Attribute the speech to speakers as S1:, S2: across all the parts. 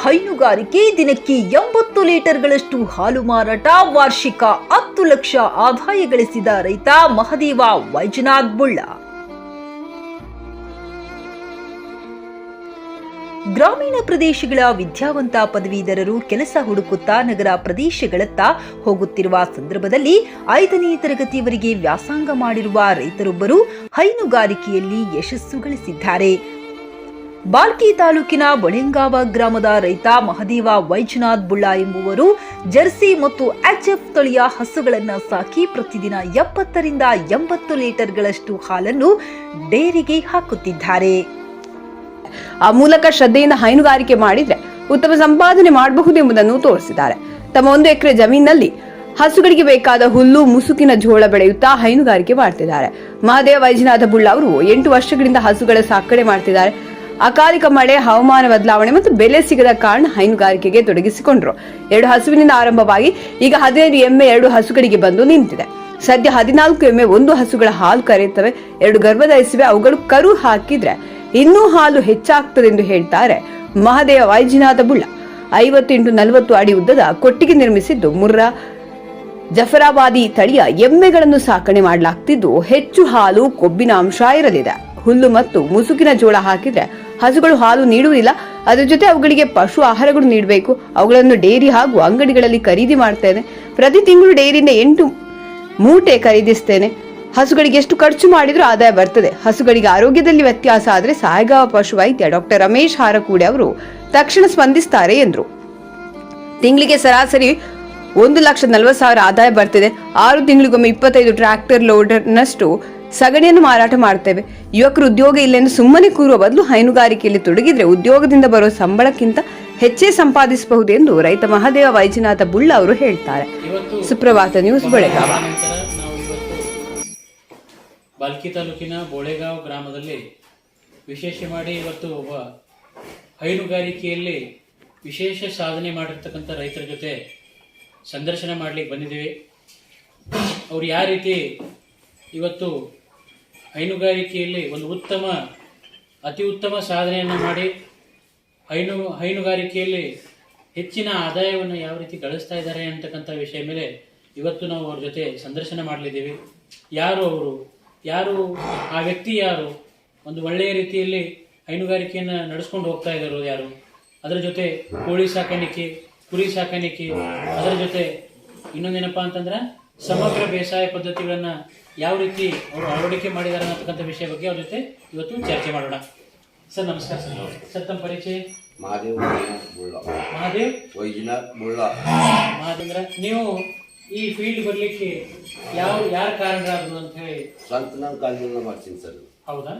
S1: ಹೈನುಗಾರಿಕೆ, ದಿನಕ್ಕೆ ಎಂಬತ್ತು ಲೀಟರ್ಗಳಷ್ಟು ಹಾಲು ಮಾರಾಟ ವಾರ್ಷಿಕ ಹತ್ತು ಲಕ್ಷ ಆದಾಯ ಗಳಿಸಿದ ರೈತ ಮಹದೇವ ವೈಜನಾಥ್ ಬುಳ್ಳ. ಗ್ರಾಮೀಣ ಪ್ರದೇಶಗಳ ವಿದ್ಯಾವಂತ ಪದವೀಧರರು ಕೆಲಸ ಹುಡುಕುತ್ತಾ ನಗರ ಪ್ರದೇಶಗಳತ್ತ ಹೋಗುತ್ತಿರುವ ಸಂದರ್ಭದಲ್ಲಿ ಐದನೇ ತರಗತಿಯವರಿಗೆ ವ್ಯಾಸಂಗ ಮಾಡಿರುವ ರೈತರೊಬ್ಬರು ಹೈನುಗಾರಿಕೆಯಲ್ಲಿ ಯಶಸ್ಸು ಗಳಿಸಿದ್ದಾರೆ. ಬಾಲ್ಕಿ ತಾಲೂಕಿನ ಬಳೆಂಗಾವ ಗ್ರಾಮದ ರೈತ ಮಹದೇವ ವೈಜನಾಥ್ ಬುಳ್ಳ ಎಂಬುವರು ಜರ್ಸಿ ಮತ್ತು ಎಚ್ಎಫ್ ತಳಿಯ ಹಸುಗಳನ್ನು ಸಾಕಿ ಪ್ರತಿದಿನ ಎಪ್ಪತ್ತರಿಂದ ಎಂಬತ್ತು ಲೀಟರ್ಗಳಷ್ಟು ಹಾಲನ್ನು ಡೇರಿಗೆ ಹಾಕುತ್ತಿದ್ದಾರೆ.
S2: ಆ ಮೂಲಕ ಶ್ರದ್ಧೆಯಿಂದ ಹೈನುಗಾರಿಕೆ ಮಾಡಿದ್ರೆ ಉತ್ತಮ ಸಂಪಾದನೆ ಮಾಡಬಹುದೆಂಬುದನ್ನು ತೋರಿಸಿದ್ದಾರೆ. ತಮ್ಮ ಒಂದು ಎಕರೆ ಜಮೀನಿನಲ್ಲಿ ಹಸುಗಳಿಗೆ ಬೇಕಾದ ಹುಲ್ಲು, ಮುಸುಕಿನ ಜೋಳ ಬೆಳೆಯುತ್ತಾ ಹೈನುಗಾರಿಕೆ ಮಾಡ್ತಿದ್ದಾರೆ. ಮಹದೇವ ವೈಜನಾಥ ಬುಳ್ಳ ಅವರು ಎಂಟು ವರ್ಷಗಳಿಂದ ಹಸುಗಳ ಸಾಕಣೆ ಮಾಡ್ತಿದ್ದಾರೆ. ಅಕಾಲಿಕ ಮಳೆ, ಹವಾಮಾನ ಬದಲಾವಣೆ ಮತ್ತು ಬೆಲೆ ಸಿಗದ ಕಾರಣ ಹೈನುಗಾರಿಕೆಗೆ ತೊಡಗಿಸಿಕೊಂಡರು. ಎರಡು ಹಸುವಿನಿಂದ ಆರಂಭವಾಗಿ ಈಗ ಹದಿನೈದು ಎಮ್ಮೆ, ಎರಡು ಹಸುಗಳಿಗೆ ಬಂದು ನಿಂತಿದೆ. ಸದ್ಯ ಹದಿನಾಲ್ಕು ಎಮ್ಮೆ, ಒಂದು ಹಸುಗಳ ಹಾಲು ಕರೆಯುತ್ತವೆ. ಎರಡು ಗರ್ಭಧರಿಸಿವೆ. ಅವುಗಳು ಕರು ಹಾಕಿದ್ರೆ ಇನ್ನೂ ಹಾಲು ಹೆಚ್ಚಾಗ್ತದೆ ಎಂದು ಹೇಳ್ತಾರೆ ಮಹದೇವ ವೈಜಿನಾದ ಬುಳ್ಳ. ಐವತ್ತು ಇಂಟು ನಲವತ್ತು ಅಡಿ ಉದ್ದದ ಕೊಟ್ಟಿಗೆ ನಿರ್ಮಿಸಿದ್ದು ಮುರ್ರಾ ಜಫರಾಬಾದಿ ತಳಿಯ ಎಮ್ಮೆಗಳನ್ನು ಸಾಕಣೆ ಮಾಡಲಾಗ್ತಿದ್ದು ಹೆಚ್ಚು ಹಾಲು ಕೊಬ್ಬಿನ ಅಂಶ ಇರಲಿದೆ. ಹುಲ್ಲು ಮತ್ತು ಮುಸುಕಿನ ಜೋಳ ಹಾಕಿದ್ರೆ ಹಸುಗಳು ಹಾಲು ನೀಡುವುದಿಲ್ಲ. ಅದರ ಜೊತೆ ಅವುಗಳಿಗೆ ಪಶು ಆಹಾರಗಳು ನೀಡಬೇಕು. ಅವುಗಳನ್ನು ಡೈರಿ ಹಾಗೂ ಅಂಗಡಿಗಳಲ್ಲಿ ಖರೀದಿ ಮಾಡ್ತೇನೆ. ಪ್ರತಿ ತಿಂಗಳು ಡೈರಿಯಿಂದ ಎಂಟು ಮೂಟೆ ಖರೀದಿಸ್ತೇನೆ. ಹಸುಗಳಿಗೆ ಎಷ್ಟು ಖರ್ಚು ಮಾಡಿದ್ರೂ ಆದಾಯ ಬರ್ತದೆ. ಹಸುಗಳಿಗೆ ಆರೋಗ್ಯದಲ್ಲಿ ವ್ಯತ್ಯಾಸ ಆದರೆ ಸಾಯಗಾವ ಪಶು ವೈದ್ಯ ಡಾಕ್ಟರ್ ರಮೇಶ್ ಹಾರಕೂಡೆ ಅವರು ತಕ್ಷಣ ಸ್ಪಂದಿಸ್ತಾರೆ ಎಂದರು. ತಿಂಗಳಿಗೆ ಸರಾಸರಿ ಒಂದು ಲಕ್ಷ ನಲವತ್ತು ಸಾವಿರ ಆದಾಯ ಬರ್ತಿದೆ. ಆರು ತಿಂಗಳಿಗೊಮ್ಮೆ ಇಪ್ಪತ್ತೈದು ಟ್ರ್ಯಾಕ್ಟರ್ ಲೋಡರ್ನಷ್ಟು ಸಗಣಿಯನ್ನು ಮಾರಾಟ ಮಾಡ್ತೇವೆ. ಯುವಕರು ಉದ್ಯೋಗ ಇಲ್ಲೆಂದು ಸುಮ್ಮನೆ ಕೂರುವ ಬದಲು ಹೈನುಗಾರಿಕೆಯಲ್ಲಿ ತೊಡಗಿದ್ರೆ ಉದ್ಯೋಗದಿಂದ ಬರೋ ಸಂಬಳಕ್ಕಿಂತ ಹೆಚ್ಚೇ ಸಂಪಾದಿಸಬಹುದು ಎಂದು ರೈತ ಮಹಾದೇವ ವೈಜನಾಥ ಬುಳ್ಳ ಅವರು ಹೇಳ್ತಾರೆ. ಸುಪ್ರಭಾತ ನ್ಯೂಸ್ ಬೆಳಗಾವ.
S3: ಬಾಲ್ಕಿ ತಾಲೂಕಿನ ಬೋಳೆಗಾಂವ್ ಗ್ರಾಮದಲ್ಲಿ ವಿಶೇಷ ಮಾಡಿ ಇವತ್ತು ಒಬ್ಬ ಹೈನುಗಾರಿಕೆಯಲ್ಲಿ ವಿಶೇಷ ಸಾಧನೆ ಮಾಡಿರ್ತಕ್ಕಂಥ ರೈತರ ಜೊತೆ ಸಂದರ್ಶನ ಮಾಡಲಿಕ್ಕೆ ಬಂದಿದ್ದೀವಿ. ಅವರು ಯಾವ ರೀತಿ ಇವತ್ತು ಹೈನುಗಾರಿಕೆಯಲ್ಲಿ ಒಂದು ಉತ್ತಮ, ಅತಿ ಉತ್ತಮ ಸಾಧನೆಯನ್ನು ಮಾಡಿ ಹೈನು, ಹೈನುಗಾರಿಕೆಯಲ್ಲಿ ಹೆಚ್ಚಿನ ಆದಾಯವನ್ನು ಯಾವ ರೀತಿ ಗಳಿಸ್ತಾ ಇದ್ದಾರೆ ಅಂತಕ್ಕಂಥ ವಿಷಯ ಮೇಲೆ ಇವತ್ತು ನಾವು ಅವ್ರ ಜೊತೆ ಸಂದರ್ಶನ ಮಾಡಲಿದ್ದೀವಿ. ಯಾರು ಅವರು? ಯಾರು ಆ ವ್ಯಕ್ತಿ ಯಾರು? ಒಂದು ಒಳ್ಳೆಯ ರೀತಿಯಲ್ಲಿ ಹೈನುಗಾರಿಕೆಯನ್ನು ನಡೆಸ್ಕೊಂಡು ಹೋಗ್ತಾ ಇದ್ದಾರೆ ಯಾರು? ಅದರ ಜೊತೆ ಕೋಳಿ ಸಾಕಾಣಿಕೆ ಕುರಿ ಸಾಕಾಣಿಕೆಯು ಅದರ ಜೊತೆ ಇನ್ನೊಂದೇನಪ್ಪ ಅಂತಂದ್ರೆ ಸಮಗ್ರ ಬೇಸಾಯ ಪದ್ಧತಿಗಳನ್ನು ಯಾವ ರೀತಿ ಅವರು ಅಳವಡಿಕೆ ಮಾಡಿದ್ದಾರೆ ಅನ್ನತಕ್ಕಂಥ ವಿಷಯ ಬಗ್ಗೆ ಅವ್ರ ಜೊತೆ ಇವತ್ತು ಚರ್ಚೆ ಮಾಡೋಣ. ಸರ್ ನಮಸ್ಕಾರ ಸರ್. ಸರ್ ತಮ್ಮ ಪರಿಚಯ? ಮಹಾದೇವ್
S4: ಮಹಾದೇವ್?
S3: ಮಹಾದೇಂದ್ರ ನೀವು ಈ ಫೀಲ್ಡ್ ಬರಲಿಕ್ಕೆ ಯಾವ ಯಾರ ಕಾರಣರಾದ್ರು ಅಂತ ಹೇಳಿ?
S4: ಸ್ವಂತ ನಾನು ಕಾಲೇಜಿಂದ ಮಾಡ್ತೀನಿ ಸರ್.
S3: ಹೌದಾ.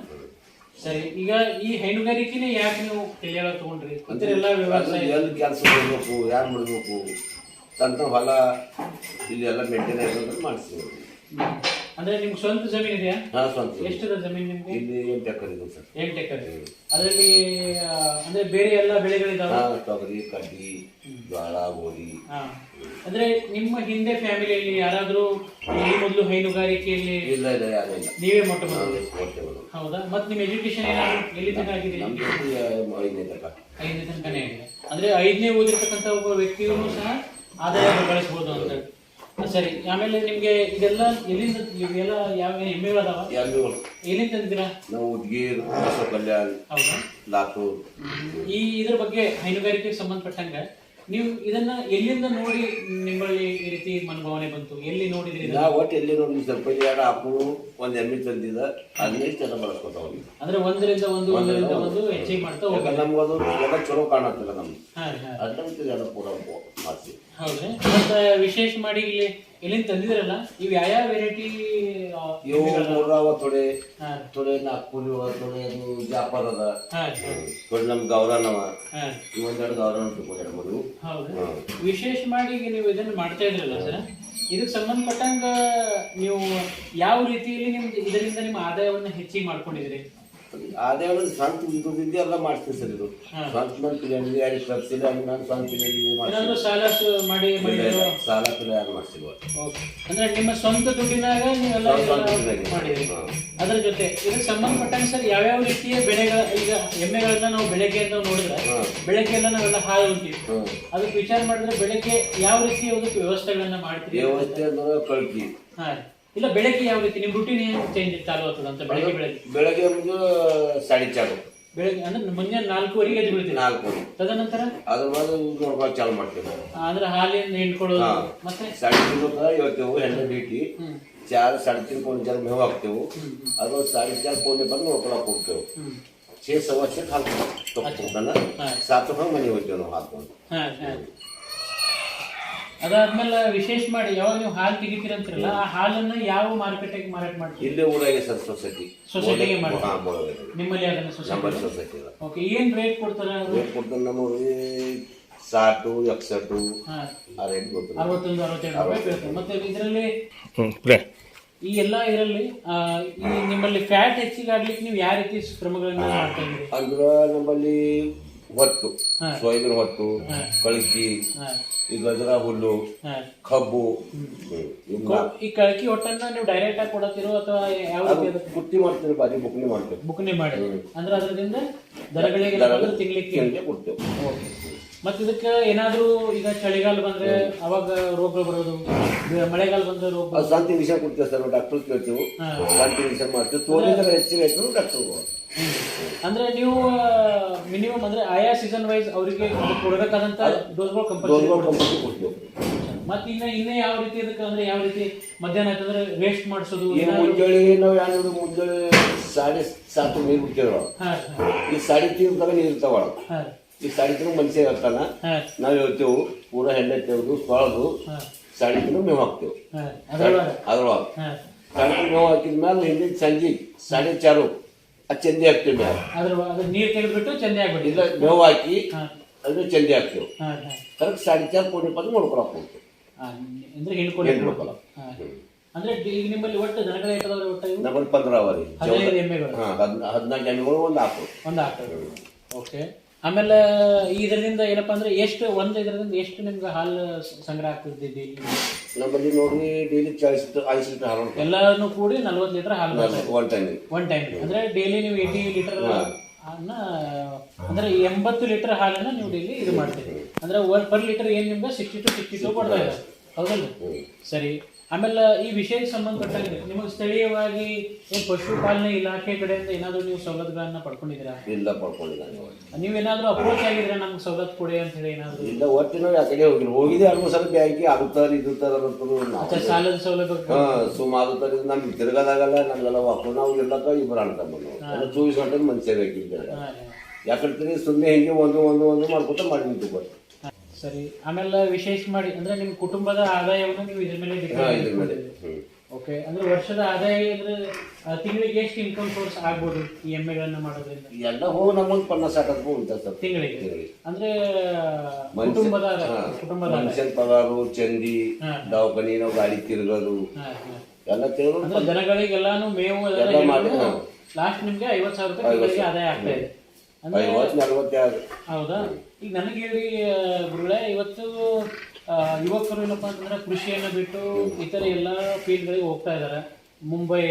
S3: ಸರಿ ಈಗ ಈ ಹೈನುಗಾರಿಕೆನೇ ಯಾಕೆ ನೀವು ಕೈಯಾಗ ತಗೊಂಡ್ರಿ? ಎಲ್ಲ ವ್ಯವಸಾಯ.
S4: ಎಲ್ಲಿ ಕೆಲಸ ಮಾಡಬೇಕು ಯಾರು ಮಾಡಬೇಕು ತನ್ನ ಹೊಲ ಇಲ್ಲಿ ಎಲ್ಲ ಮೇಂಟೈನ್ ಮಾಡಿಸ್ತೀವಿ.
S3: ಅಂದ್ರೆ ನಿಮ್ಗೆ ಸ್ವಂತ ಜಮೀನ್ ಇದೆಯಾ?
S4: ಹಾಂ ಸ್ವಂತ
S3: ಎಷ್ಟು ಜಮೀನ್ ನಿಮ್ಗೆ?
S4: ಇಲ್ಲಿ ಎಂಟು ಎಕರೆ ಇದೆ ಸರ್.
S3: ಎಂಟು ಎಕರೆ. ಅದರಲ್ಲಿ ಅಂದ್ರೆ ಬೇರೆ ಎಲ್ಲ ಬೆಳೆಗಳಿದಾವೆ?
S4: ಹಾಂ ತೊಗರಿ ಕಡ್ಡಿ ಜೋಳ ಗೋಧಿ.
S3: ಅಂದ್ರೆ ನಿಮ್ಮ ಹಿಂದೆ ಫ್ಯಾಮಿಲಿಯಲ್ಲಿ ಯಾರಾದ್ರೂ ಈ ಮೊದಲು ಹೈನುಗಾರಿಕೆಯಲ್ಲಿ
S4: ಇಲ್ಲ ಇಲ್ಲ ಯಾರು ಇಲ್ಲ.
S3: ನೀವೇ ಮೊಟ್ಟ ಮೊದಲು? ಹೌದಾ? ಮತ್ತೆ ನಿಮ್ಮ ಎಜುಕೇಶನ್ ಏನಾದ್ರು ಎಲ್ಲಿ ತನಕ ಆಗಿದೆ?
S4: ಐದನೇ ತನಕ.
S3: ಐದನೇ ತನಕನೇ ಆಗಿದೆ. ಅಂದ್ರೆ ಐದನೇ ಓದಿರ್ತಕ್ಕಂಥ ಒಬ್ಬ ವ್ಯಕ್ತಿಯೂ ಸಹ ಆದಾಯ ಗಳಿಸಬಹುದು ಅಂತ. ಸರಿ. ಆಮೇಲೆ ನಿಮ್ಗೆ ಇದೆಲ್ಲ ಎಲ್ಲಿಂದ ಇವೆಲ್ಲ ಯಾವ ಎಮ್ಮೆಗಳದಾವ
S4: ಎಮ್ಮೆಗಳು
S3: ಎಲ್ಲಿಂದ ತಂದಿರಾ
S4: ನಾವು ಉದ್ಗೀರ್ ಕಲ್ಯಾಣ್
S3: ಹೌದಾ?
S4: ಲಾತೂರ್.
S3: ಈ ಇದ್ರ ಬಗ್ಗೆ ಹೈನುಗಾರಿಕೆಗೆ ಸಂಬಂಧಪಟ್ಟಂಗ ನೀವು ಇದನ್ನ ಎಲ್ಲಿಂದ ನೋಡಿ ನಿಮ್ಮಲ್ಲಿ ಈ ರೀತಿ ಮನೋಭಾವನೆ ಬಂತು? ಎಲ್ಲಿ ನೋಡಿದ್ರಿ?
S4: ನಾವು ಒಟ್ಟು ಎಲ್ಲಿ ನೋಡಿ ಸ್ವಲ್ಪ ಎರಡು ಹಾಕು ಒಂದು ಎಮ್ಮೆ ತಂದಿದ ಅದನ್ನೇ ಇಷ್ಟೆಲ್ಲ ಬಳಸ್ಕೊತಾವ
S3: ಅಂದ್ರೆ ಒಂದರಿಂದ ಒಂದು ಒಂದರಿಂದ ಒಂದು. ಹೆಚ್ಚಿಗೆ ಮಾಡ್ತಾ ಹೋಗಿ
S4: ನಮ್ಗೆ ಅದು ಎಲ್ಲ ಚಲೋ ಕಾಣತ್ತಿಲ್ಲ ನಮ್ಗೆ. ಎಲ್ಲ ಪೂರ ಮಾಡ್ತೀವಿ
S3: ಹೌದ್ರಿ? ಮತ್ತೆ ವಿಶೇಷ ಮಾಡಿ ಇಲ್ಲಿ ಎಲ್ಲಿಂದ ತಂದಿದ್ರಲ್ಲ? ಇವು ಯಾವ ವೆರೈಟಿ
S4: ಇವು ಮೂರವ ತೊಡೆ
S3: ಹಾ
S4: ತೊಡೆ ನಾಗ್ಪುರಿ ತೊಡೆ ಅದು ಜಾಪರ್ ಅದ.
S3: ಹಾ
S4: ತೊಡೆ ನಮ್ ಗೌರನವ.
S3: ಹಾ
S4: ಇವೊಂದೆರಡು ಗೌರವ ತಗೊಂಡು ಮದು
S3: ಹೌದು ವಿಶೇಷ ಮಾಡಿ ಈಗ ನೀವು ಇದನ್ನ ಮಾಡ್ತಾ ಇದ್ರಲ್ಲ ಸರ್ ಇದಕ್ಕೆ ಸಂಬಂಧಪಟ್ಟಂಗ ನೀವು ಯಾವ ರೀತಿಯಲ್ಲಿ ನಿಮ್ದು ಇದರಿಂದ ನಿಮ್ಮ ಆದಾಯವನ್ನ ಹೆಚ್ಚಿಗೆ ಮಾಡ್ಕೊಂಡಿದ್ರಿ?
S4: ಅದೇ ಒಂದು ಸ್ವಂತ ಇದ್ದಿದ್ದು ಎಲ್ಲ ಮಾಡ್ತೀನಿ ಸರ್ ಇದು. ಸ್ವಂತ ಮಂತ್ರಿ ಪಿಲಿಯಂಡಿ ಯಾರು ತಪ್ಪಿಸಿಲ್ಲ ಹಂಗೆ ನಾನು ಸ್ವಂತ
S3: ಏನಾದ್ರು ಸಾಲ ಸ- ಮಾಡಿ ಮಾಡಿದ್ರು
S4: ಸಾಲ ಪಿಲ್ಲ ಯಾರು ಮಾಡ್ಸಿಲ್ವ
S3: ಅಂದ್ರೆ ನಿಮ್ಮ ಸ್ವಂತ ದುಡ್ಡಿನಾಗ ನೀವೆಲ್ಲ
S4: ಸ್ವಂತ ದುಡ್ಡಿನಾಗೆ.
S3: ಮಾಡಿದ್ರಿ
S4: ಹಾ.
S3: ಅದ್ರ ಜೊತೆ ಇದಕ್ಕೆ ಸಂಬಂಧಪಟ್ಟಂಗೆ ಸರ್ ಯಾವ್ಯಾವ ರೀತಿಯ ಬೆಳೆಗಳ ಈಗ ಎಮ್ಮೆಗಳನ್ನ ನಾವು ಬೆಳಗ್ಗೆ ಅಂತ ನೋಡಿದ್ರೆ
S4: ಹಾ.
S3: ಬೆಳಗ್ಗೆ ಎಲ್ಲ ನಾವೆಲ್ಲ ಹಾಲು ಉಂತೀವಿ
S4: ಹ್ಮ್.
S3: ಅದಕ್ಕೆ ವಿಚಾರ ಮಾಡಿದ್ರೆ ಬೆಳಗ್ಗೆ ಯಾವ ರೀತಿ ಒಂದು ವ್ಯವಸ್ಥೆಗಳನ್ನ ಮಾಡ್ತೀವಿ
S4: ವ್ಯವಸ್ಥೆ ಅಂದ್ರೆ ಕಳ್ಕಿ.
S3: ಹಾ ಇಲ್ಲ ಬೆಳಗ್ಗೆ ಯಾವ ರೀತಿ ನಿಮ್ ರುಟೀನ್ ಏನು ಚೇಂಜ್ ಚಾಲು ಆಗ್ತದೆ ಅಂತ ಬೆಳಗ್ಗೆ ಬೆಳಗ್ಗೆ
S4: ಬೆಳಗ್ಗೆ ಮುಂಜು ಸಾಡಿ ಚಾಲು
S3: ಬೆಳಗ್ಗೆ ಅಂದ್ರೆ ಮುಂಜಾನೆ ನಾಲ್ಕೂವರೆಗೆ ಎದ್ದು ಬಿಡ್ತೀವಿ
S4: ನಾಲ್ಕು
S3: ತದನಂತರ
S4: ಅದ್ರ ಮೇಲೆ ನೋಡ್ಕೊಂಡು ಚಾಲು ಮಾಡ್ತೀವಿ ನಾವು
S3: ಆ, ಅಂದ್ರೆ ಹಾಲಿನ ಹಿಂಡ್ಕೊಳ್ಳೋದು
S4: ಹಾ.
S3: ಮತ್ತೆ
S4: ಸಾಡಿ ತಿನ್ನೋದ ಇವತ್ತೇವು ಹೆಣ್ಣು ಬೀಟಿ
S3: ಹ್ಮ್.
S4: ಚಾರ್ ಸಾಡೆ तीन ಪೌನ್ ಚಾರ್ ಮೇವು ಹಾಕ್ತೇವೆ ಅದು ಸಾಡೆ ಚಾರ್ ಪೌನೆ ಬಂದು ನೋಡ್ಕೊಳಕ್ ಹೋಗ್ತೇವೆ
S3: ಹ್ಮ್
S4: छे सव्वा छे हाल ತಪ್ಪುತ್ತಾನ
S3: ಹಾ.
S4: ಸಾತು ಹಂಗೆ ಮನೆ
S3: ಅದಾದ್ಮೇಲೆ ವಿಶೇಷ ಮಾಡಿ ಯಾವಾಗ ನೀವು ಹಾಲು ತೆಗಿತೀರಂತಿರಲ್ಲ ಆ ಹಾಲನ್ನ ಯಾವ ಮಾರ್ಕೆಟಿಗೆ ಮಾರಾಟ ಮಾಡ್ತೀವಿ
S4: ಇಲ್ಲೇ ಊರಾಗೆ ಸರ್ ಸೊಸೈಟಿ.
S3: ಸೊಸೈಟಿಗೆ
S4: ಮಾಡ್ತೀವಿ
S3: ನಿಮ್ಮಲ್ಲಿ ಅದನ್ನ ಸೊಸೈಟಿ ಓಕೆ ಏನ್ ರೇಟ್ ಕೊಡ್ತಾರೆ ಅದು?
S4: ರೇಟ್ ಕೊಡ್ತಾರೆ ನಮಗೆ ಸಾಟು ಎಕ್ಸಟು
S3: ಹಾ.
S4: ಆ ರೇಟ್ ಗೊತ್ತಿಲ್ಲ
S3: ಅರವತ್ತೊಂದು ರೂಪಾಯಿ ಬೀಳ್ತದೆ ಮತ್ತೆ ಇದರಲ್ಲಿ
S5: ಹ್ಞೂ
S3: ಈ ಎಲ್ಲ ಇದರಲ್ಲಿ ಆ, ಈ ನಿಮ್ಮಲ್ಲಿ ಫ್ಯಾಟ್ ಹೆಚ್ಚಿಗೆ ಆಗ್ಲಿಕ್ಕೆ ನೀವು ಯಾವ ರೀತಿ ಕ್ರಮಗಳನ್ನ ಮಾಡ್ತಾ ಇದ್ದೀರಿ?
S4: ಅಂದ್ರೆ ನಮ್ಮಲ್ಲಿ ಹೊತ್ತು. ಸೋಯಾಬೀನ್ ಹೊತ್ತು ಕಳಕಿ ಈ ಗಜರ ಹುಲ್ಲು ಕಬ್ಬು.
S3: ಈ ಕಳಕಿ ಹೊಟ್ಟನ್ನ ನೀವು ಡೈರೆಕ್ಟ್ ಆಗಿ ಕೊಡತ್ತೀರೋ ಅಥವಾ ಯಾವ
S4: ಕುಟ್ಟಿ ಮಾಡ್ತೀವಿ ಬಾರಿ ಬುಕ್ನಿ ಮಾಡ್ತೇವೆ.
S3: ಬುಕ್ನೆ ಮಾಡಿ ಅಂದ್ರೆ ಅದರಿಂದ ದರಗಳಿಗೆ ತಿನ್ಲಿಕ್ಕೆ
S4: ಕೊಡ್ತೇವೆ.
S3: ಮತ್ತೆ ಇದಕ್ಕೆ ಏನಾದ್ರೂ ಈಗ ಚಳಿಗಾಲ ಬಂದ್ರೆ ಅವಾಗ ರೋಗ ಬರೋದು ಮಳೆಗಾಲ ಬಂದ್ರೆ ರೋಗ
S4: ಶಾಂತಿ ವಿಷಯ ಕೊಡ್ತೇವೆ ಸರ್ ಡಾಕ್ಟರ್ ಕೇಳ್ತೇವೆ.
S3: ಹಾ.
S4: ವಿಷಯ ಮಾಡ್ತೇವೆ. ತೋರಿದ್ರೆ ಹೆಚ್ಚಿಗೆ ಆಯ್ತು ಡಾಕ್ಟರ್
S3: ಅಂದ್ರೆ ನೀವು ಮಿನಿಮಮ್ ಅಂದ್ರೆ ಆಯಾ ಸೀಸನ್ ವೈಸ್ ಅವರಿಗೆ ಕೊಡಬೇಕಾದಂತ ಡೋಸ್ಗಳು ಕಂಪಲ್ಸರಿ
S4: ಕೊಡ್ತೇವೆ
S3: ಮತ್ತೆ ಇನ್ನ ಇನ್ನೇ ಯಾವ ರೀತಿ ಇದಕ್ಕೆ ಅಂದ್ರೆ ಯಾವ ರೀತಿ ಮಧ್ಯಾಹ್ನ ಆಯ್ತಂದ್ರೆ ವೇಸ್ಟ್ ಮಾಡಿಸೋದು
S4: ಈಗ ಮುಂಜಾನೆ ನಾವು ಯಾರು ಮುಂಜಾನೆ ಸಾಡೆ ಸಾತು ನೀರು ಬಿಡ್ತೇವೆ ಈ ಸಾಡಿ ತೀರ್ದಾಗ ನೀರು ಇರ್ತಾವ. ಈ ಸಾಡಿ ತಿನ್ನು ಮನುಷ್ಯ ಇರ್ತಾನ ನಾವು ಹೇಳ್ತೇವೆ ಪೂರ ಹೆಣ್ಣೆ ತೆಗೆದು ತೊಳೆದು ಸಾಡಿ ತಿನ್ನು ಮೇವು ಹಾಕ್ತೇವೆ.
S3: ಅದ್ರೊಳಗೆ.
S4: ಸಾಡಿ ಮೇವು ಹಾಕಿದ ಮೇಲೆ ಹಿಂದಿನ ಸಂಜೆ ಸಾಡೆ ಚಾರು. ಚಂದಿ ಹಾಕ್ತೇವೆ ಮೇವು
S3: ಅದ್ರ ಅದ್ರ ನೀರ್ ತೆಗೆದ್ಬಿಟ್ಟು ಚಂದ ಆಗ್ಬಿಡಿ
S4: ಇಲ್ಲ ಮೇವು ಹಾಕಿ
S3: ಹಾ.
S4: ಅದನ್ನ ಚಂದಿ ಹಾಕ್ತೇವೆ.
S3: ಹಾ ಹಾ.
S4: ಕರೆಕ್ಟ್ ಸಾಡೆ ಚಾರ್ ಕೋಟಿ ರೂಪಾಯಿ ನೋಡ್ಕೊಳಕ್ ಹೋಗ್ತೇವೆ
S3: ಅಂದ್ರೆ. ಹಾ. ಅಂದ್ರೆ ಈಗ ನಿಮ್ಮಲ್ಲಿ ಒಟ್ಟು ದನಗಳ ಒಟ್ಟು ಇವು?
S4: ನಮ್ಮಲ್ಲಿ ಪಂದ್ರ ಅವರಿ.
S3: ಹದಿನೈದು ಎಮ್ಮೆಗಳು.
S4: ಹಾಂ ಹದಿನಾಲ್ಕು ಎಮ್ಮೆಗಳು ಒಂದು ಹಾಕು
S3: ಒಂದು ಓಕೆ. ಆಮೇಲೆ ಇದರಿಂದ ಏನಪ್ಪಾ ಅಂದ್ರೆ ಎಷ್ಟು ಒಂದು ಇದರಿಂದ ಎಷ್ಟು ನಿಮ್ಗೆ ಹಾಲು ಸಂಗ್ರಹ ಆಗ್ತಿದ್ದೀವಿ
S4: ನಮ್ಮಲ್ಲಿ ನೋಡಿ ಡೈಲಿ ಚಾಳಿಸ್ ಐದು ಲೀಟರ್ ಹಾಲು
S3: ಎಲ್ಲಾನು ಕೂಡಿ ನಲ್ವತ್ತು ಲೀಟರ್ ಹಾಲು
S4: ಒನ್ ಟೈಮ್
S3: ಒನ್ ಟೈಮ್ ಅಂದ್ರೆ ಡೈಲಿ ನೀವು ಏಯ್ಟಿ ಲೀಟರ್ ಅನ್ನ ಅಂದ್ರೆ ಎಂಬತ್ತು ಲೀಟರ್ ಹಾಲನ್ನ ನೀವು ಡೈಲಿ ಇದು ಮಾಡ್ತೀರಿ. ಅಂದ್ರೆ ಪರ್ ಲೀಟರ್ ಏನ್ ನಿಮ್ಗೆ ಸಿಕ್ಸ್ಟಿ ಟು ಸಿಕ್ಸ್ಟಿ ಟು ಕೊಡ್ತಾ ಇದೆ ಹೌದಲ್ಲ ಸರಿ. ಆಮೇಲೆ ಈ ವಿಷಯಕ್ಕೆ ಸಂಬಂಧಪಟ್ಟಂಗೆ ನಿಮಗೆ ಸ್ಥಳೀಯವಾಗಿ ಏನ್ ಪಶುಪಾಲನೆ ಇಲಾಖೆ ಕಡೆಯಿಂದ ಏನಾದರೂ ನೀವು ಸವಲತ್ತುಗಳನ್ನ ಪಡ್ಕೊಂಡಿದ್ದೀರಾ?
S4: ಇಲ್ಲ ಪಡ್ಕೊಂಡಿದ್ದಾನೆ
S3: ನೀವೇನಾದ್ರೂ ಅಪ್ರೋಚ್ ಆಗಿದ್ರೆ ನಮ್ಗೆ ಸವಲತ್ತು ಕೊಡಿ ಅಂತ ಹೇಳಿ ಏನಾದ್ರು?
S4: ಇಲ್ಲ ಒಟ್ಟು ನಾವು ಆ ಕಡೆ ಹೋಗಿಲ್ಲ ಹೋಗಿದೆ ಅದು ಸಲ ಬ್ಯಾಂಕಿ ಆಗುತ್ತಾರೆ ಇದು ಅನ್ನೋದು
S3: ಮತ್ತೆ ಸಾಲದ ಸೌಲಭ್ಯ
S4: ಸುಮ್ಮ ಆಗುತ್ತಾರೆ ನಮ್ಗೆ ತಿರ್ಗೋದಾಗಲ್ಲ ನಮ್ಗೆಲ್ಲ ವಾಪಸ್ ನಾವು ಇಲ್ಲಕ್ಕ ಇಬ್ಬರು ಅಂತ ಎಲ್ಲ ಚೌಬೀಸ್ ಗಂಟೆ ಮನುಷ್ಯ ಬೇಕಿದ್ದಾರೆ
S3: ಹಾ,
S4: ಯಾಕಂದ್ರೆ ಸುಮ್ಮನೆ ಹಿಂಗೆ ಒಂದು ಒಂದು ಒಂದು ಮಾಡ್ಕೊತ ಮಾಡಿ ನಿಂತು ಬರ್ತೀವಿ.
S3: ಸರಿ. ಆಮೇಲೆ ವಿಶೇಷ ಮಾಡಿ ಅಂದ್ರೆ ನಿಮ್ಮ ಕುಟುಂಬದ ಆದಾಯವನ್ನು ನೀವು ಇದ್ರ ಮೇಲೆ
S4: ಇದ್ರ ಮೇಲೆ.
S3: ಓಕೆ ಅಂದ್ರೆ ವರ್ಷದ ಆದಾಯ ಅಂದ್ರೆ ಆ, ತಿಂಗಳಿಗೆ ಎಷ್ಟು ಇನ್ಕಮ್ ಸೋರ್ಸ್ ಆಗ್ಬೋದು ಈ ಎಮ್ಮೆಗಳನ್ನ ಮಾಡೋದ್ರಿಂದ?
S4: ಎಲ್ಲ ಹೋಗಿ ನಮ್ಮೊಂದು ಪನ್ನಾಸ್ ಸಾಕ ಉಂಟ ಸರ್.
S3: ತಿಂಗಳಿಗೆ.
S4: ತಿಂಗಳಿಗೆ.
S3: ಅಂದ್ರೆ ಕುಟುಂಬದ ಆದಾಯ, ಕುಟುಂಬದ ಆದಾಯ.
S4: ಮನುಷ್ಯನ ಪಗಾರು ಚಂದಿ
S3: ಹಾ.
S4: ದವಾಖಾನಿ ನಾವು ಗಾಡಿ ತಿರುಗೋದು.
S3: ಹಾ, ಹಾ.
S4: ಎಲ್ಲ ತಿರುಗೋದು.
S3: ಅಂದ್ರೆ ದನಗಳಿಗೆಲ್ಲಾನು ಮೇವು
S4: ಎಲ್ಲ ಮಾಡಿ, ಹಾ.
S3: ಲಾಸ್ಟ್ ನಿಮ್ಗೆ ಐವತ್ ಸಾವಿರ ರೂಪಾಯಿ ತಿಂಗಳಿಗೆ ಆದಾಯ ಆಗ್ತಾ ಇದೆ.
S4: ಐವತ್ತು
S3: ಹೌದಾ? ಈಗ ನನಗೆ ಹೇಳಿ ಗುರುಗಳೇ ಇವತ್ತು ಯುವಕರು ಏನಪ್ಪಾ ಅಂತಂದ್ರೆ ಕೃಷಿಯನ್ನ ಬಿಟ್ಟು ಇತರ ಎಲ್ಲ ಫೀಲ್ಡ್ಗಳಿಗೆ ಹೋಗ್ತಾ ಇದ್ದಾರೆ ಮುಂಬೈ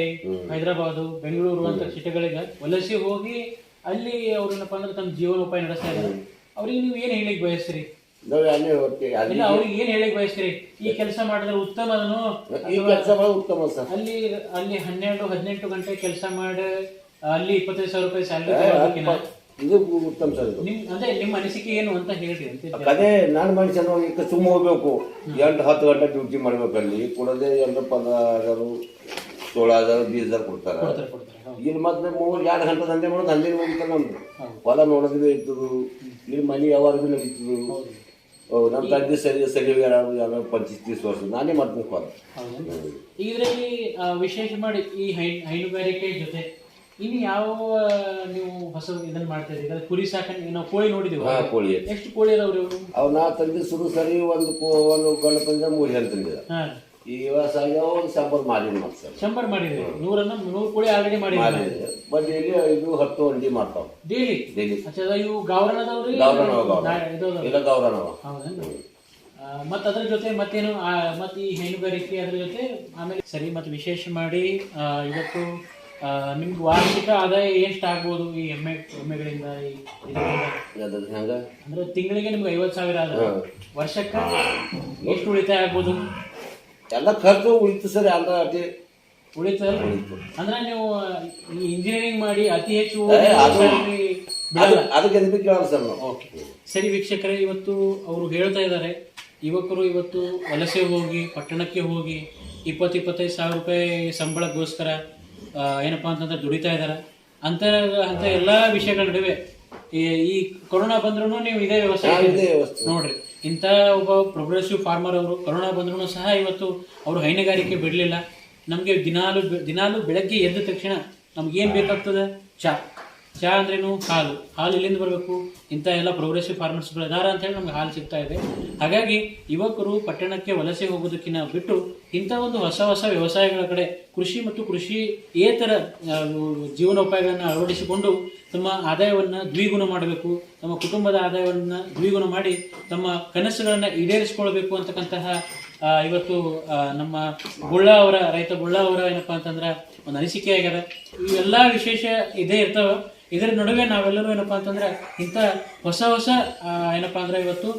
S3: ಹೈದರಾಬಾದ್ ಬೆಂಗಳೂರು ಅಂತ ಸಿಟಿಗಳಿಗೆ ವಲಸೆ ಹೋಗಿ ಅಲ್ಲಿ ಅವ್ರು ಏನಪ್ಪಾ ಅಂದ್ರೆ ತಮ್ಮ ಜೀವನೋಪಾಯ ನಡೆಸ್ತಾ ಇದ್ದಾರೆ ಅವ್ರಿಗೆ ನೀವು ಏನ್ ಹೇಳಿಕ್ ಬಯಸ್ತೀರಿ?
S4: ನಾವು ಅಲ್ಲೇ ಹೋಗ್ತೀವಿ ಅಲ್ಲಿ
S3: ಇಲ್ಲ ಅವ್ರಿಗೆ ಏನ್ ಹೇಳಿಕ್ ಬಯಸ್ತೀರಿ? ಈ ಕೆಲಸ ಮಾಡಿದ್ರೆ ಉತ್ತಮ
S4: ಈ ಕೆಲಸ ಉತ್ತಮ ಸರ್.
S3: ಅಲ್ಲಿ ಅಲ್ಲಿ ಹನ್ನೆರಡು ಹದಿನೆಂಟು ಗಂಟೆ ಕೆಲಸ ಮಾಡಿ ಅಲ್ಲಿ ಇಪ್ಪತ್ತೈದು ಸಾವಿರ ರೂಪಾಯಿ ಸ್ಯಾಲರಿ
S4: ಇದು ಉತ್ತಮ ಸರ್ ಇದು.
S3: ನಿಮ್ ಅಂದ್ರೆ ನಿಮ್ಮ ಅನಿಸಿಕೆ ಏನು ಅಂತ
S4: ಅದೇ ನಾನು ಮನುಷ್ಯನು ಈಗ ಸುಮ್ಮ ಹೋಗ್ಬೇಕು. ಎಂಟು ಹತ್ತು ಗಂಟೆ ಡ್ಯೂಟಿ ಮಾಡ್ಬೇಕಲ್ಲಿ ಕೊಡದೆ ಎಂಟು ಪದಾರು ಸೋಳ ಹಜಾರು ಬೀಸ್ ಹಜಾರ್ ಕೊಡ್ತಾರ.
S3: ಕೊಡ್ತಾರೆ ಕೊಡ್ತಾರೆ ಹೌದು.
S4: ಇಲ್ಲಿ ಮತ್ತೆ ಮೂರು ಎರಡು ಗಂಟೆ ದಂಧೆ ಮಾಡೋದು ಅಲ್ಲಿ ಹೋಗ್ತಾರೆ ನಮ್ದು ಹೊಲ ನೋಡೋದು ಇರ್ತದೆ. ಇಲ್ಲಿ ಮನೆ ಯಾವಾಗ ನಡೀತದು. ನಮ್ಮ ತಂದೆ ಸರಿ ಸರಿ ಪಂಚೀಸ್ ತೀಸ್ ವರ್ಷ. ನಾನೇ ಮಾಡ್ತೀನಿ ಹೊಲ.
S3: ಹೌದಾ? ಇದರಲ್ಲಿ ಆ, ವಿಶೇಷ ಮಾಡಿ ಈ ಹೈನುಗಾರಿಕೆ ಜೊತೆ ಇನ್ನು ಯಾವ ನೀವು ಹೊಸ ಇದನ್ನ ಮಾಡ್ತಾ ಇದ್ದೀರಿ? ಕುರಿ ಸಾಕಣೆ ನಾವು ಕೋಳಿ ನೋಡಿದೀವಿ.
S4: ಹಾ ಕೋಳಿ
S3: ಎಷ್ಟು ಕೋಳಿ ಅದಾವ್ರಿ ಇವು
S4: ಅವ್ ನಾ ತಂದಿ ಶುರು ಸರಿ ಒಂದು ಕೋ ಒಂದು ಗಂಡು ತಂದ ಮೂರು ಜನ
S3: ಹಾ.
S4: ಈ ವರ್ಷ ಒಂದು ಶಂಬರ್ ಮಾಡಿದ್ರು ಮತ್ತೆ ಸರ್.
S3: ಶಂಬರ್ ಮಾಡಿದ್ರಿ. ನೂರನ್ನ ನೂರು ಕೋಳಿ ಆಲ್ರೆಡಿ ಮಾಡಿದ್ರಿ.
S4: ಮಾಡಿದ್ವಿ. ಬಟ್ ಇಲ್ಲಿ ಐದು ಹತ್ತು ಅಂಡಿ ಮಾಡ್ತಾವ.
S3: ಡೈಲಿ?
S4: ಡೈಲಿ.
S3: ಅಚ್ಚಾ ಇವು ಗಾವರಣ ಅದಾವ್ರಿ?
S4: ಗೌರಣ
S3: ನಾ- ಇದು.
S4: ಇಲ್ಲ ಗೌರವ
S3: ಹೌದೇನ್ರಿ. ಮತ್ತು ಅದ್ರ ಜೊತೆ ಮತ್ತೇನು ಆ, ಮತ್ತೆ ಈ ಹೈನುಗಾರಿಕೆ ಅದ್ರ ಜೊತೆ ಆಮೇಲೆ ಸರಿ ಮತ್ತೆ ವಿಶೇಷ ಮಾಡಿ ಆ, ಇವತ್ತು ನಿಮ್ಗೆ ವಾರ್ಷಿಕ ಆದಾಯ ಎಷ್ಟು ಆಗ್ಬೋದು ಈ ಎಮ್ಮೆ ಎಮ್ಮೆಗಳಿಂದ ಈ ಇದರಿಂದ?
S4: ಅದ್ರ ಹೆಂಗ?
S3: ಅಂದ್ರೆ ತಿಂಗಳಿಗೆ ನಿಮ್ಗೆ ಐವತ್ತು ಸಾವಿರ ಆದ್ರೆ ವರ್ಷಕ್ಕ ಎಷ್ಟು ಉಳಿತಾಯ ಆಗ್ಬೋದು?
S4: ಎಲ್ಲ ಖರ್ಚು ಉಳಿತು ಸರ್ ಎಲ್ಲ ಅದೇ.
S3: ಉಳಿತಾಯ ಅಂದ್ರೆ ನೀವು ಈ ಇಂಜಿನಿಯರಿಂಗ್ ಮಾಡಿ ಅತಿ ಹೆಚ್ಚು
S4: ಏ, ಅದು-
S3: salary ಬಿಡಲ್ಲ
S4: ಅದು- ಅದಕ್ಕೆ ಎದಕ್ಕೆ ಕೇಳಲ್ಲ ಸರ್ ನಾವು.
S3: ಸರಿ ವೀಕ್ಷಕರೇ ಇವತ್ತು ಅವರು ಹೇಳ್ತಾ ಇದ್ದಾರೆ. ಯುವಕರು ಇವತ್ತು ವಲಸೆ ಹೋಗಿ ಪಟ್ಟಣಕ್ಕೆ ಹೋಗಿ ಇಪ್ಪತ್ತು ಇಪ್ಪತ್ತೈದು ಸಾವಿರ ರೂಪಾಯಿ ಸಂಬಳಕ್ಕೋಸ್ಕರ ಏನಪ್ಪಾ ಅಂತಂದ್ರೆ ದುಡಿತಾ ಇದ್ದಾರೆ. ಅಂತ ಅಂತ ಎಲ್ಲಾ ವಿಷಯಗಳ ನಡುವೆ ಈ ಕೊರೋನಾ ಬಂದ್ರೂ ನೀವು ಇದೇ ವ್ಯವಸ್ಥೆ. ನೋಡ್ರಿ ಇಂಥ ಒಬ್ಬ ಪ್ರೋಗ್ರೆಸಿವ್ ಫಾರ್ಮರ್ ಅವರು ಕೊರೋನಾ ಬಂದ್ರೂ ಸಹ ಇವತ್ತು ಅವರು ಹೈನುಗಾರಿಕೆ ಬಿಡಲಿಲ್ಲ. ನಮಗೆ ದಿನಾಲು ದಿನಾಲು ಬೆಳಗ್ಗೆ ಎದ್ದ ತಕ್ಷಣ ನಮ್ಗೇನು ಬೇಕಾಗ್ತದೆ? ಚಾ. ಚಾ ಅಂದ್ರೇನು? ಹಾಲು. ಹಾಲು ಎಲ್ಲಿಂದ ಬರಬೇಕು? ಇಂಥ ಎಲ್ಲ ಪ್ರೋಗ್ರೆಸಿವ್ ಫಾರ್ಮರ್ಸ್ಗಳು ಇದಾರ ಅಂತ ಹೇಳಿ ನಮ್ಗೆ ಹಾಲು ಸಿಗ್ತಾ ಇದೆ. ಹಾಗಾಗಿ ಯುವಕರು ಪಟ್ಟಣಕ್ಕೆ ವಲಸೆ ಹೋಗೋದಕ್ಕಿಂತ ಬಿಟ್ಟು ಇಂಥ ಒಂದು ಹೊಸ ಹೊಸ ವ್ಯವಸಾಯಗಳ ಕಡೆ ಕೃಷಿ ಮತ್ತು ಕೃಷಿ ಏತರ ಜೀವನೋಪಾಯಗಳನ್ನು ಅಳವಡಿಸಿಕೊಂಡು ತಮ್ಮ ಆದಾಯವನ್ನು ದ್ವಿಗುಣ ಮಾಡಬೇಕು, ತಮ್ಮ ಕುಟುಂಬದ ಆದಾಯವನ್ನು ದ್ವಿಗುಣ ಮಾಡಿ ತಮ್ಮ ಕನಸುಗಳನ್ನು ಈಡೇರಿಸಿಕೊಳ್ಬೇಕು ಅಂತಕ್ಕಂತಹ ಇವತ್ತು ನಮ್ಮ ಗುಳ್ಳ ಅವರ, ರೈತ ಗುಳ್ಳ ಅವರ ಏನಪ್ಪಾ ಅಂತಂದ್ರೆ ಒಂದು ಅನಿಸಿಕೆ ಆಗ್ಯದ. ಇವೆಲ್ಲ ವಿಶೇಷ ಇದೇ ಇರ್ತಾವ. ಇದರ ನಡುವೆ ನಾವೆಲ್ಲರೂ ಏನಪ್ಪಾ ಅಂತಂದ್ರೆ ಇಂಥ ಹೊಸ ಹೊಸ ಏನಪ್ಪಾ ಅಂದ್ರೆ ಇವತ್ತು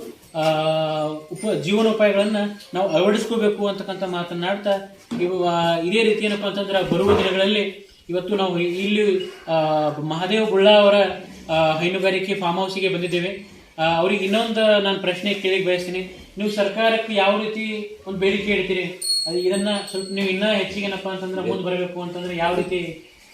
S3: ಉಪ, ಜೀವನೋಪಾಯಗಳನ್ನ ನಾವು ಅಳವಡಿಸ್ಕೋಬೇಕು ಅಂತಕ್ಕಂಥ ಮಾತನಾಡ್ತಾ ಇವು ಇದೇ ರೀತಿ ಏನಪ್ಪಾ ಅಂತಂದ್ರೆ ಬರುವ ದಿನಗಳಲ್ಲಿ ಇವತ್ತು ನಾವು ಇಲ್ಲಿ ಮಹಾದೇವ ಗುಳ್ಳ ಅವರ ಹೈನುಗಾರಿಕೆ ಫಾರ್ಮ್ ಹೌಸಿಗೆ ಬಂದಿದ್ದೇವೆ. ಅವ್ರಿಗೆ ಇನ್ನೊಂದು ನಾನು ಪ್ರಶ್ನೆ ಕೇಳಿಕ್ ಬಯಸ್ತೀನಿ. ನೀವು ಸರ್ಕಾರಕ್ಕೆ ಯಾವ ರೀತಿ ಒಂದು ಬೇಡಿಕೆ ಇಡ್ತೀರಿ? ಇದನ್ನ ಸ್ವಲ್ಪ ನೀವು ಇನ್ನೂ ಹೆಚ್ಚಿಗೆ ಏನಪ್ಪಾ ಅಂತಂದ್ರೆ ಮುಂದೆ ಬರಬೇಕು ಅಂತಂದ್ರೆ ಯಾವ ರೀತಿ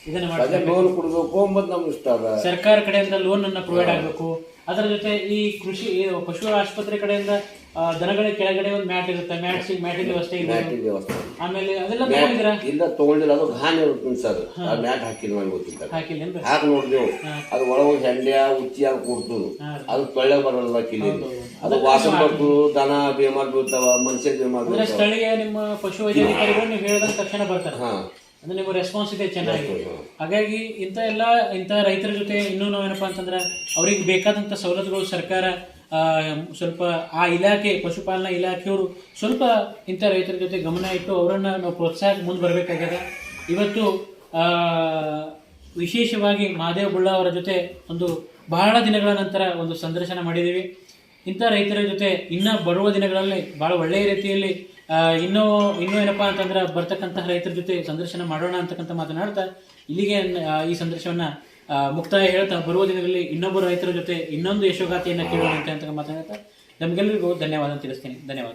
S3: ಇದನ್ನ
S4: ಅದೇ ಲೋನ್ ಕೊಡಬೇಕು ಅಂಬದ್ ನಮ್ಗೆ ಇಷ್ಟ ಅದ.
S3: ಸರ್ಕಾರ ಕಡೆಯಿಂದ ಲೋನ್ ಅನ್ನ ಪ್ರೊವೈಡ್ ಆಗಬೇಕು. ಅದರ ಜೊತೆ ಈ ಕೃಷಿ ಈ ಪಶು ಆಸ್ಪತ್ರೆ ಕಡೆಯಿಂದ ಆ, ದನಗಳ ಕೆಳಗಡೆ ಒಂದು ಮ್ಯಾಟ್ ಇರುತ್ತೆ. ಮ್ಯಾಟ್ ಮ್ಯಾಟಿನ ವ್ಯವಸ್ಥೆ ಇದೆ.
S4: ವ್ಯವಸ್ಥೆ.
S3: ಆಮೇಲೆ ಅದೆಲ್ಲ ತಗೊಂಡಿದ್ದೀರಾ?
S4: ಇಲ್ಲ ತಗೊಂಡಿಲ್ಲ ಅದು ಘಾನ್ ಇರುತ್ತೆ ಸರ್ ಆ ಮ್ಯಾಟ್ ಹಾಕಿಲ್ಲ ಮಾಡಿ ಗೊತ್ತಿಲ್ಲ.
S3: ಹಾಕಿಲ್ಲ
S4: ಹಾಕಿ ನೋಡಿದೆವು ಅದು ಒಳಗೆ ಹೆಂಡ್ಯ ಉಚ್ಚಿಯಾಗ ಕೊಡ್ತು ಅದು ತೊಳ್ಳೆ ಬರಲ್ಲ ಕಿಲಿ ಅದು ವಾಸನೆ ಬರ್ತದು ದನ ಬೇಮಾರ್ ಬೀಳ್ತಾವ ಮನುಷ್ಯ ಬೇಮಾರ್
S3: ಅಂದ್ರೆ
S4: ಬೀಳ್ತಾವ
S3: ಸ್ಥಳೀಯ ನಿಮ್ಮ ಪಶು ವೈದ್ಯಾಧಿಕಾರಿಗಳು ನೀವು ಹೇಳಿದ ತಕ್ಷಣ ಬರ್ತಾರೆ.
S4: ಹಾ.
S3: ಅಂದ್ರೆ ನಿಮ್ಮ ರೆಸ್ಪಾನ್ಸ್ ಇದೆ ಚೆನ್ನಾಗಿ. ಹಾಗಾಗಿ ಇಂಥ ಎಲ್ಲ ಇಂಥ ರೈತರ ಜೊತೆ ಇನ್ನೂ ನಾವೇನಪ್ಪ ಅಂತಂದ್ರೆ ಅವ್ರಿಗೆ ಬೇಕಾದಂಥ ಸವಲತ್ತುಗಳು ಸರ್ಕಾರ ಸ್ವಲ್ಪ ಆ ಇಲಾಖೆ ಪಶುಪಾಲನಾ ಇಲಾಖೆಯವರು ಸ್ವಲ್ಪ ಇಂಥ ರೈತರ ಜೊತೆ ಗಮನ ಇಟ್ಟು ಅವರನ್ನು ನಾವು ಪ್ರೋತ್ಸಾಹಕ್ಕೆ ಮುಂದೆ ಬರಬೇಕಾಗ್ಯದ. ಇವತ್ತು ಆ, ವಿಶೇಷವಾಗಿ ಮಹಾದೇವ ಬುಳ್ಳ ಅವರ ಜೊತೆ ಒಂದು ಬಹಳ ದಿನಗಳ ನಂತರ ಒಂದು ಸಂದರ್ಶನ ಮಾಡಿದ್ದೀವಿ ಇಂಥ ರೈತರ ಜೊತೆ ಇನ್ನ ಬರುವ ದಿನಗಳಲ್ಲಿ ಬಹಳ ಒಳ್ಳೆಯ ರೀತಿಯಲ್ಲಿ ಇನ್ನೂ ಇನ್ನೂ ಏನಪ್ಪಾ ಅಂತಂದ್ರೆ ಬರ್ತಕ್ಕಂತಹ ರೈತರ ಜೊತೆ ಸಂದರ್ಶನ ಮಾಡೋಣ ಅಂತಕ್ಕಂಥ ಮಾತನಾಡ್ತಾ, ಇಲ್ಲಿಗೆ ಈ ಸಂದರ್ಶನವನ್ನ ಮುಕ್ತಾಯ ಹೇಳ್ತಾ, ಬರುವ ದಿನಗಳಲ್ಲಿ ಇನ್ನೊಬ್ಬರು ರೈತರ ಜೊತೆ ಇನ್ನೊಂದು ಯಶೋಗಾಥೆಯನ್ನ ಕೇಳೋಣ ಅಂತ ಮಾತನಾಡ್ತಾ ನಮಗೆಲ್ಲರಿಗೂ ಧನ್ಯವಾದ ತಿಳಿಸ್ತೀನಿ. ಧನ್ಯವಾದ.